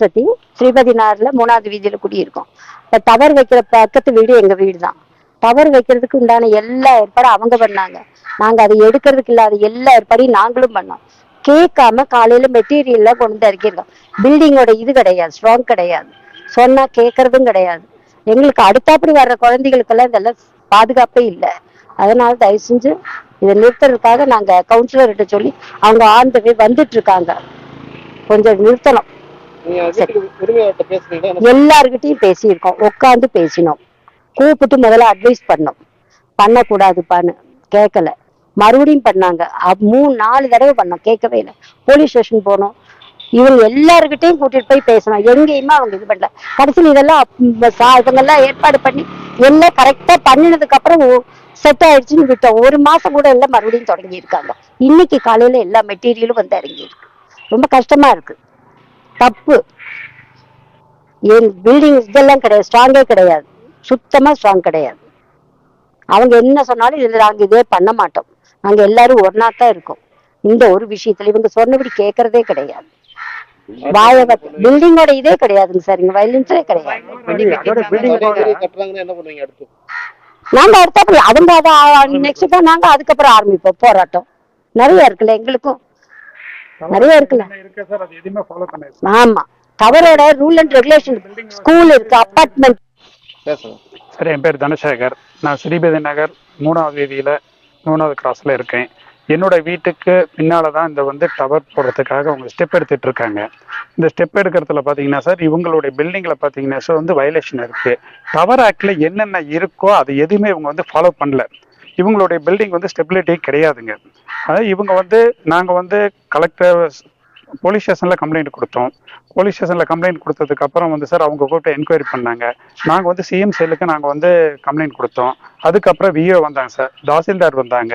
சரஸ்வதி ஸ்ரீபதி நகர்ல மூணாவது வீதியில குடியிருக்கோம். இப்போ டவர் வைக்கிற பக்கத்து வீடு எங்க வீடு தான் டவர் வைக்கிறதுக்கு உண்டான எல்லா ஏற்பாடும் அவங்க பண்ணாங்க. நாங்க அதை எடுக்கிறதுக்கு இல்லாத எல்லா ஏற்பாடையும் நாங்களும் பண்ணோம். கேட்காம காலையில மெட்டீரியல்லாம் கொண்டு வந்து இறக்கியிருக்கோம். பில்டிங்கோட இது கிடையாது ஸ்ட்ராங் கிடையாது. சொன்னா கேட்கறதும் கிடையாது. எங்களுக்கு அடுத்தாப்படி வர்ற குழந்தைகளுக்கெல்லாம் இதெல்லாம் பாதுகாப்பே இல்லை. அதனால தயவு செஞ்சு இதை நிறுத்துறதுக்காக நாங்க கவுன்சிலர்கிட்ட சொல்லி அவங்க ஆண்டவே வந்துட்டு இருக்காங்க. கொஞ்சம் நிறுத்தணும். எல்லார்கிட்டயும் பேசியிருக்கோம். உட்காந்து பேசினோம். கூப்பிட்டு முதல்ல அட்வைஸ் பண்ணோம். பண்ணக்கூடாதுப்பான்னு கேட்கல மறுபடியும் பண்ணாங்க. மூணு நாலு தடவை பண்ணோம். கேட்கவே இல்லை. போலீஸ் ஸ்டேஷன் போனோம். இவங்க எல்லார்கிட்டயும் கூட்டிட்டு போய் பேசணும் எங்கேயுமே அவங்க இது பண்ணல. கடைசியில் இதெல்லாம் இவங்கெல்லாம் ஏற்பாடு பண்ணி எல்லாம் கரெக்டா பண்ணினதுக்கு அப்புறம் செட் ஆயிடுச்சுன்னு விட்டோம். ஒரு மாசம் கூட எல்லாம் மறுபடியும் தொடங்கி இருக்காங்க இன்னைக்கு காலையில எல்லா மெட்டீரியலும் வந்து இறங்கி இருக்கு ரொம்ப கஷ்டமா இருக்கு. தப்பு. பில்டிங் இதெல்லாம் கிடையாது ஸ்ட்ராங்கே கிடையாது. சுத்தமா ஸ்ட்ராங் கிடையாது. அவங்க என்ன சொன்னாலும் இதுல நாங்க இதே பண்ண மாட்டோம். நாங்க எல்லாரும் ஒன்னா தான் இருக்கோம். இந்த ஒரு விஷயத்துல இவங்க சொன்னபடி கேட்கறதே கிடையாது. வாய பில்டிங்கோட இதே கிடையாதுங்க சார் இங்க வயலன்ஸே கிடையாது. அடுத்து? நாங்க அடுத்தப்படி அவங்க அதை நெக்ஸ்ட் நாங்க அதுக்கப்புறம் ஆரம்பிப்போம். போராட்டம். நிறைய இருக்குல்ல எங்களுக்கும். நிறைய இருக்குல்ல. இருக்கு சார். அது எதுவுமே ஃபாலோ பண்ணாது. ஆமா. டவரோட ரூல் அண்ட் ரெகுலேஷன் ஸ்கூல் இருக்கு. அப்பார்ட்மெண்ட் சார் என் பேர் தனசேகர். நான் ஸ்ரீபதி நகர் மூணாவது வீதியில் மூணாவது கிராஸில் இருக்கேன். என்னோட வீட்டுக்கு பின்னால தான் இந்த வந்து டவர் போடுறதுக்காக அவங்க ஸ்டெப் எடுத்துட்டு இருக்காங்க. இந்த ஸ்டெப் எடுக்கிறதுல பார்த்தீங்கன்னா சார் இவங்களுடைய பில்டிங்கில் பார்த்தீங்கன்னா சார் வந்து வயலேஷன் இருக்கு. டவர் ஆக்டில் என்னென்ன இருக்கோ அது எதுவுமே இவங்க வந்து ஃபாலோ பண்ணல. இவங்களுடைய பில்டிங் வந்து ஸ்டெபிலிட்டி கிடையாதுங்க. அதாவது இவங்க வந்து நாங்கள் வந்து கலெக்டர் போலீஸ் ஸ்டேஷனில் கம்ப்ளைண்ட் கொடுத்தோம். போலீஸ் ஸ்டேஷனில் கம்ப்ளைண்ட் கொடுத்ததுக்கு அப்புறம் வந்து சார் அவங்க கூப்பிட்டு என்கொயரி பண்ணாங்க. நாங்கள் வந்து சிஎம் செயலுக்கு நாங்கள் வந்து கம்ப்ளைண்ட் கொடுத்தோம். அதுக்கப்புறம் விஓ வந்தாங்க சார் தாசில்தார் வந்தாங்க.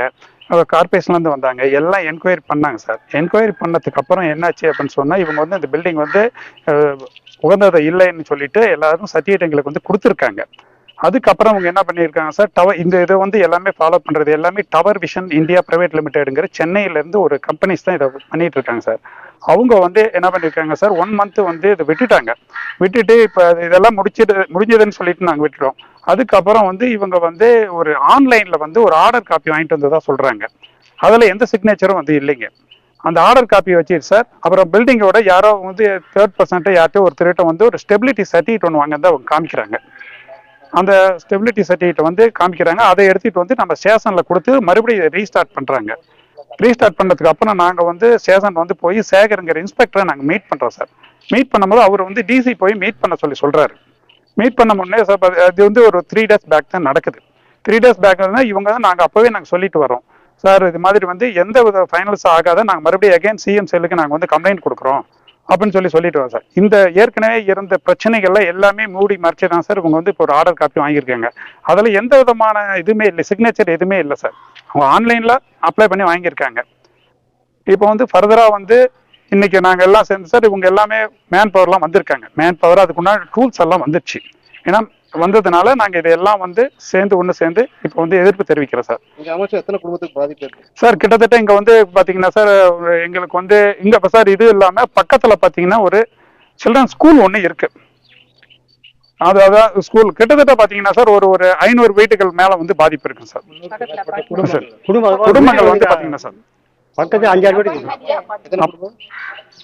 கார்பரேஷன்லேருந்து வந்தாங்க. எல்லாம் என்கொயரி பண்ணாங்க சார் என்கொயரி பண்ணதுக்கு அப்புறம் என்னாச்சு அப்படின்னு சொன்னால் இவங்க வந்து இந்த பில்டிங் வந்து உகந்ததை இல்லைன்னு சொல்லிட்டு எல்லாரும் சர்டிஃபிகேட் எங்களுக்கு வந்து கொடுத்துருக்காங்க. அதுக்கப்புறம் அவங்க என்ன பண்ணியிருக்காங்க சார்? டவர் இந்த இதை வந்து எல்லாமே ஃபாலோ பண்றது எல்லாமே டவர் விஷன் இந்தியா பிரைவேட் லிமிடெடுங்கிற சென்னையில இருந்து ஒரு கம்பெனிஸ் தான் இதை பண்ணிட்டு இருக்காங்க சார். அவங்க வந்து என்ன பண்ணியிருக்காங்க சார்? ஒன் மந்த் வந்து இதை விட்டுட்டாங்க. விட்டுட்டு இப்போ இதெல்லாம் முடிச்சிட்டு முடிஞ்சதுன்னு சொல்லிட்டு நாங்கள் விட்டுட்டோம். அதுக்கப்புறம் வந்து இவங்க வந்து ஒரு ஆன்லைன்ல வந்து ஒரு ஆர்டர் காப்பி வாங்கிட்டு வந்ததா சொல்றாங்க. அதுல எந்த சிக்னேச்சரும் வந்து இல்லைங்க. அந்த ஆர்டர் காப்பி வச்சு சார் அப்புறம் பில்டிங்கோட யாரோ வந்து தேர்ட் பர்சன்ட் யார்கிட்டயோ ஒரு திருட்டம் வந்து ஒரு ஸ்டெபிலிட்டி சர்டிஃபிகேட் ஒன்று வாங்க அவங்க காமிக்கிறாங்க. அந்த ஸ்டெபிலிட்டி சர்டிஃபிகேட் வந்து காமிக்கிறாங்க. அதை எடுத்துட்டு வந்து நம்ம ஸ்டேஷன்ல கொடுத்து மறுபடியும் ரீஸ்டார்ட் பண்றாங்க. ரீஸ்டார்ட் பண்ணதுக்கு அப்புறம் நாங்க வந்து ஸ்டேஷன் வந்து போய் சேகருங்கிற இன்ஸ்பெக்டரை நாங்க மீட் பண்றோம் சார் மீட் பண்ணும்போது அவர் வந்து டிசி போய் மீட் பண்ண சொல்லி சொல்றாரு. மீட் பண்ண முன்னே சார் அது- அது வந்து ஒரு த்ரீ டேஸ் பேக் தான் நடக்குது. த்ரீ டேஸ் பேக் இவங்க தான் நாங்கள் அப்போவே நாங்கள் சொல்லிட்டு வரோம். சார் இது மாதிரி வந்து எந்த வித ஃபைனல்ஸ் ஆகாத நாங்கள் மறுபடியும் அகைன் சிஎம் செல்லுக்கு நாங்கள் வந்து கம்ப்ளைண்ட் கொடுக்குறோம். அப்படின்னு சொல்லி சொல்லிட்டு வரோம் சார். இந்த ஏற்கனவே இருந்த பிரச்சனைகள்ல எல்லாமே மூடி மறைச்சு தான் சார். இவங்க வந்து இப்போ ஒரு ஆர்டர் காப்பி வாங்கியிருக்காங்க. அதில் எந்த விதமான இதுவுமே இல்லை சிக்னேச்சர் எதுவுமே இல்லை சார். அவங்க ஆன்லைனில் அப்ளை பண்ணி வாங்கியிருக்காங்க. இப்போ வந்து ஃபர்தராக வந்து இன்னைக்கு நாங்கள் எல்லாம் சேர்ந்து சார் இவங்க எல்லாமே மேன் பவர்லாம் வந்திருக்காங்க. மேன் பவர் அதுக்குண்டான டூல்ஸ் எல்லாம் வந்துருச்சு ஏன்னா வந்ததுனால நாங்கள் இதெல்லாம் வந்து சேர்ந்து ஒன்று சேர்ந்து இப்போ வந்து எதிர்ப்பு தெரிவிக்கிறோம் சார். அமைச்சர் எத்தனை குடும்பத்துக்கு பாதிப்பு இருக்கு? சார் கிட்டத்தட்ட இங்கே வந்து பார்த்தீங்கன்னா சார் எங்களுக்கு வந்து இங்கே சார் இது இல்லாமல் பக்கத்தில் பார்த்தீங்கன்னா ஒரு சில்ட்ரன் ஸ்கூல் ஒன்று இருக்கு. அது அதான் ஸ்கூல் கிட்டத்தட்ட பார்த்தீங்கன்னா சார் ஒரு ஒரு ஐநூறு வீட்டுகள் மேலே வந்து பாதிப்பு இருக்கு சார். குடும்பங்கள். வந்து பார்த்தீங்கன்னா சார். பக்கத்து அஞ்சாறு வீடு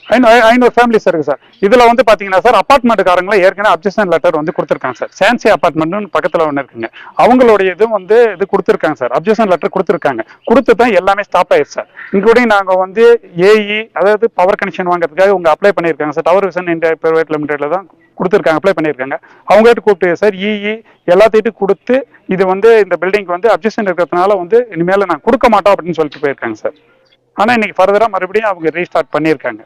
ஐநூறு ஐநூறு ஃபேமிலிஸ் இருக்கு சார் இதுல வந்து பாத்தீங்கன்னா சார் அபார்ட்மெண்ட்டுக்காரங்கள ஏற்கனவே அப்ஜெக்ஷன் லெட்டர் வந்து கொடுத்துருக்காங்க சார் சான்சி அபார்ட்மெண்ட்னு பக்கத்துல ஒன்று இருக்குங்க. அவங்களுடைய இதுவும் வந்து இது கொடுத்துருக்காங்க சார் அப்ஜெக்ஷன் லெட்டர் கொடுத்துருக்காங்க. கொடுத்து தான் எல்லாமே ஸ்டாப் ஆயிடுச்சு சார் இன்க்ளூடிங் நாங்க வந்து ஏஇ அதாவது பவர் கனெக்ஷன் வாங்குறதுக்காக உங்க அப்ளை பண்ணியிருக்காங்க sir tower vision India private லிமிடெட்ல தான் கொடுத்துருக்காங்க அப்ளை பண்ணியிருக்காங்க. அவங்க கிட்ட கூப்பிட்டு சார் இஇ எல்லாத்தையும் கொடுத்து இது வந்து இந்த பில்டிங் வந்து அப்ஜெக்ஷன் இருக்கிறதுனால வந்து இனிமேல நான் கொடுக்க மாட்டோம் அப்படின்னு சொல்லிட்டு போயிருக்காங்க சார் ஆனா இன்னைக்கு ஃபர்தராக மறுபடியும் அவங்க ரீஸ்டார்ட் பண்ணியிருக்காங்க.